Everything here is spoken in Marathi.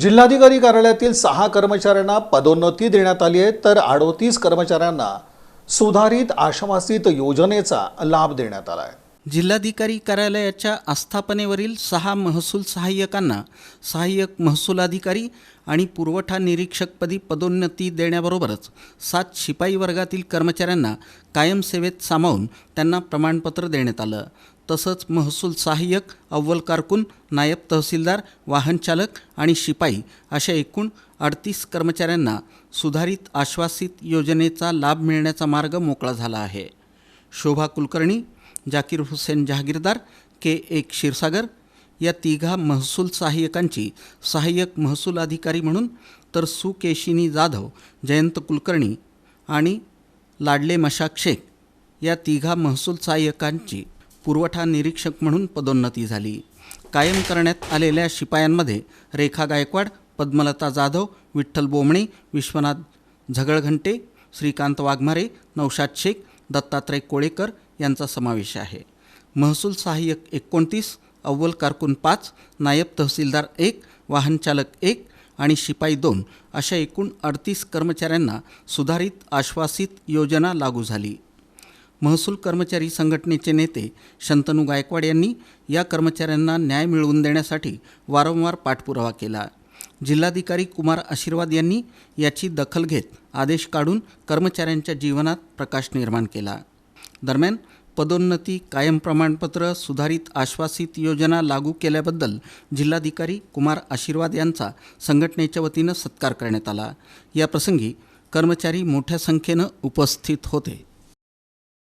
जिल्हाधिकारी कार्यालयातील सहा कर्मचाऱ्यांना पदोन्नती देण्यात आली आहे तर अडोतीस कर्मचाऱ्यांना सुधारित आश्वासित योजनेचा लाभ देण्यात आला आहे. जिल्हाधिकारी कार्यालयाच्या आस्थापनेवरील सहा महसूल सहाय्यकांना सहाय्यक महसूल अधिकारी आणि पुरवठा निरीक्षकपदी पदोन्नती देण्याबरोबरच सात शिपाई वर्गातील कर्मचाऱ्यांना कायम सेवेत सामावून त्यांना प्रमाणपत्र देण्यात आलं. तसंच महसूल सहाय्यक अव्वल कारकून नायब तहसीलदार वाहनचालक आणि शिपाई अशा एकूण अडतीस कर्मचाऱ्यांना सुधारित आश्वासित योजनेचा लाभ मिळण्याचा मार्ग मोकळा झाला आहे. शोभा कुलकर्णी जाकीर हुसेन जहागीरदार के एक क्षीरसागर या तिघा महसूल सहाय्यकांची सहाय्यक महसूल अधिकारी म्हणून तर सुकेशिनी जाधव जयंत कुलकर्णी आणि लाडले मशाक शेख या तिघा महसूल सहाय्यकांची पुरवठा निरीक्षक म्हणून पदोन्नती झाली. कायम करण्यात आलेल्या शिपायांमध्ये रेखा गायकवाड पद्मलता जाधव विठ्ठल बोमणे विश्वनाथ झगळघंटे श्रीकांत वाघमारे नौशाद शेख दत्तात्रय कोळेकर यांचा समावेश आहे. महसूल सहाय्यक एकोणतीस अव्वल कारकून पाच नायब तहसीलदार एक वाहनचालक एक आणि शिपाई दोन अशा एकूण अडतीस कर्मचाऱ्यांना सुधारित आश्वासित योजना लागू झाली. महसूल कर्मचारी संघटनेचे नेते शंतनू गायकवाड यांनी या कर्मचाऱ्यांना न्याय मिळवून देण्यासाठी वारंवार पाठपुरावा केला. जिल्हाधिकारी कुमार आशीर्वाद यांनी याची दखल घेत आदेश काढून कर्मचाऱ्यांच्या जीवनात प्रकाश निर्माण केला. दरम्यान पदोन्नती कायम प्रमाणपत्र सुधारित आश्वासित योजना लागू केल्याबद्दल जिल्हाधिकारी कुमार आशीर्वाद यांचा संघटनेच्या वतीनं सत्कार करण्यात आला. या प्रसंगी कर्मचारी मोठ्या संख्येनं उपस्थित होते.